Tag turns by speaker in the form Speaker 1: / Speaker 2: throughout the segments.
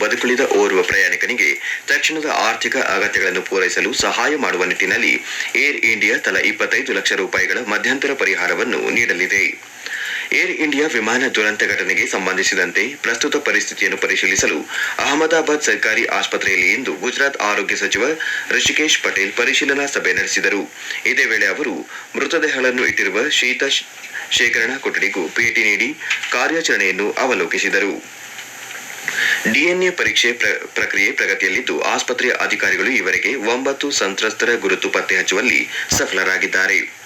Speaker 1: ಬದುಕುಳಿದ ಓರ್ವ ಪ್ರಯಾಣಿಕನಿಗೆ ತಕ್ಷಣದ ಆರ್ಥಿಕ ಅಗತ್ಯಗಳನ್ನು ಪೂರೈಸಲು ಸಹಾಯ ಮಾಡುವ ನಿಟ್ಟಿನಲ್ಲಿ ಏರ್ ಇಂಡಿಯಾ ತಲಾ ಇಪ್ಪತ್ತೈದು ಲಕ್ಷ ರೂಪಾಯಿಗಳ ಮಧ್ಯಂತರ ಪರಿಹಾರವನ್ನು ನೀಡಲಿದೆ. ಏರ್ ಇಂಡಿಯಾ ವಿಮಾನ ದುರಂತ ಘಟನೆಗೆ ಸಂಬಂಧಿಸಿದಂತೆ ಪ್ರಸ್ತುತ ಪರಿಸ್ಥಿತಿಯನ್ನು ಪರಿಶೀಲಿಸಲು ಅಹಮದಾಬಾದ್ ಸರ್ಕಾರಿ ಆಸ್ಪತ್ರೆಯಲ್ಲಿ ಇಂದು ಗುಜರಾತ್ ಆರೋಗ್ಯ ಸಚಿವ ಋಷಿಕೇಶ್ ಪಟೇಲ್ ಪರಿಶೀಲನಾ ಸಭೆ ನಡೆಸಿದರು. ಇದೇ ವೇಳೆ ಅವರು ಮೃತದೇಹಗಳನ್ನು ಇಟ್ಟಿರುವ ಶೀತ ಶೇಖರಣಾ ಕೊಠಡಿಗೂ ಭೇಟಿ ನೀಡಿ ಕಾರ್ಯಾಚರಣೆಯನ್ನು ಅವಲೋಕಿಸಿದರು. ಡಿಎನ್ಎ ಪರೀಕ್ಷೆ ಪ್ರ- ಪ್ರಕ್ರಿಯೆ ಪ್ರಗತಿಯಲ್ಲಿದ್ದು ಆಸ್ಪತ್ರೆಯ ಅಧಿಕಾರಿಗಳು ಈವರೆಗೆ ಒಂಬತ್ತು ಸಂತ್ರಸ್ತರ ಗುರುತು ಪತ್ತೆ ಹಚ್ಚುವಲ್ಲಿ ಸಫಲರಾಗಿದ್ದಾರೆ.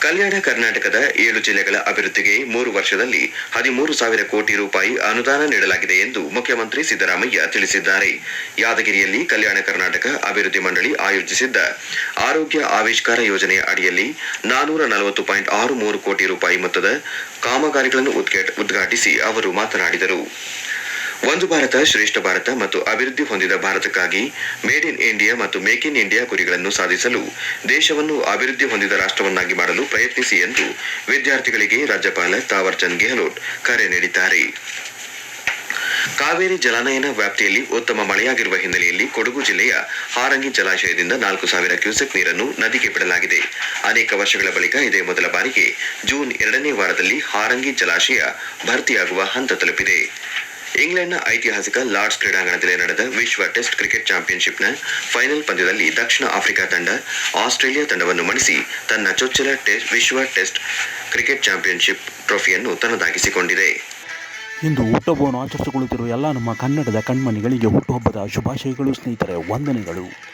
Speaker 1: ಕಲ್ಯಾಣ ಕರ್ನಾಟಕದ ಏಳು ಜಿಲ್ಲೆಗಳ ಅಭಿವೃದ್ಧಿಗೆ ಮೂರು ವರ್ಷದಲ್ಲಿ ಹದಿಮೂರು ಸಾವಿರ ಕೋಟಿ ರೂಪಾಯಿ ಅನುದಾನ ನೀಡಲಾಗಿದೆ ಎಂದು ಮುಖ್ಯಮಂತ್ರಿ ಸಿದ್ದರಾಮಯ್ಯ ತಿಳಿಸಿದ್ದಾರೆ. ಯಾದಗಿರಿಯಲ್ಲಿ ಕಲ್ಯಾಣ ಕರ್ನಾಟಕ ಅಭಿವೃದ್ಧಿ ಮಂಡಳಿ ಆಯೋಜಿಸಿದ್ದ ಆರೋಗ್ಯ ಆವಿಷ್ಕಾರ ಯೋಜನೆಯ ಅಡಿಯಲ್ಲಿ ನಾನೂರ ನಲವತ್ತು ಪಾಯಿಂಟ್ ಆರು ಮೂರು ಕೋಟಿ ರೂಪಾಯಿ ಮೊತ್ತದ ಕಾಮಗಾರಿಗಳನ್ನು ಉದ್ಘಾಟ- ಉದ್ಘಾಟಿಸಿ ಅವರು ಮಾತನಾಡಿದರು. ಒಂದು ಭಾರತ, ಶ್ರೇಷ್ಠ ಭಾರತ ಮತ್ತು ಅಭಿವೃದ್ಧಿ ಹೊಂದಿದ ಭಾರತಕ್ಕಾಗಿ ಮೇಡ್ ಇನ್ ಇಂಡಿಯಾ ಮತ್ತು ಮೇಕ್ ಇನ್ ಇಂಡಿಯಾ ಗುರಿಗಳನ್ನು ಸಾಧಿಸಲು ದೇಶವನ್ನು ಅಭಿವೃದ್ಧಿ ಹೊಂದಿದ ರಾಷ್ಟ್ರವನ್ನಾಗಿ ಮಾಡಲು ಪ್ರಯತ್ನಿಸಿ ಎಂದು ವಿದ್ಯಾರ್ಥಿಗಳಿಗೆ ರಾಜ್ಯಪಾಲ ತಾವರ್ಚಂದ್ ಗೆಹ್ಲೋಟ್ ಕರೆ ನೀಡಿದ್ದಾರೆ. ಕಾವೇರಿ ಜಲಾನಯನ ವ್ಯಾಪ್ತಿಯಲ್ಲಿ ಉತ್ತಮ ಮಳೆಯಾಗಿರುವ ಹಿನ್ನೆಲೆಯಲ್ಲಿ ಕೊಡಗು ಜಿಲ್ಲೆಯ ಹಾರಂಗಿ ಜಲಾಶಯದಿಂದ ನಾಲ್ಕು ಸಾವಿರ ಕ್ಯೂಸೆಕ್ ನೀರನ್ನು ನದಿಗೆ ಬಿಡಲಾಗಿದೆ. ಅನೇಕ ವರ್ಷಗಳ ಬಳಿಕ ಇದೇ ಮೊದಲ ಬಾರಿಗೆ ಜೂನ್ ಎರಡನೇ ವಾರದಲ್ಲಿ ಹಾರಂಗಿ ಜಲಾಶಯ ಭರ್ತಿಯಾಗುವ ಹಂತ ತಲುಪಿದೆ. ಇಂಗ್ಲೆಂಡ್ನ ಐತಿಹಾಸಿಕ ಲಾರ್ಡ್ಸ್ ಕ್ರೀಡಾಂಗಣದಲ್ಲಿ ನಡೆದ ವಿಶ್ವ ಟೆಸ್ಟ್ ಕ್ರಿಕೆಟ್ ಚಾಂಪಿಯನ್ಶಿಪ್ನ ಫೈನಲ್ ಪಂದ್ಯದಲ್ಲಿ ದಕ್ಷಿಣ ಆಫ್ರಿಕಾ ತಂಡ ಆಸ್ಟ್ರೇಲಿಯಾ ತಂಡವನ್ನು ಮಣಿಸಿ ತನ್ನ ಚೊಚ್ಚಲ ವಿಶ್ವ ಟೆಸ್ಟ್ ಕ್ರಿಕೆಟ್ ಚಾಂಪಿಯನ್ಶಿಪ್ ಟ್ರೋಫಿಯನ್ನು ತನ್ನದಾಗಿಸಿಕೊಂಡಿದೆ.
Speaker 2: ಇಂದು ಹುಟ್ಟುಹಬ್ಬವನ್ನು ಆಚರಿಸಿಕೊಳ್ಳುತ್ತಿರುವ ಎಲ್ಲ ನಮ್ಮ ಕನ್ನಡದ ಕಣ್ಮಣಿಗಳಿಗೆ ಹುಟ್ಟುಹಬ್ಬದ ಶುಭಾಶಯಗಳು ಸ್ನೇಹಿತರೆ, ವಂದನೆಗಳು.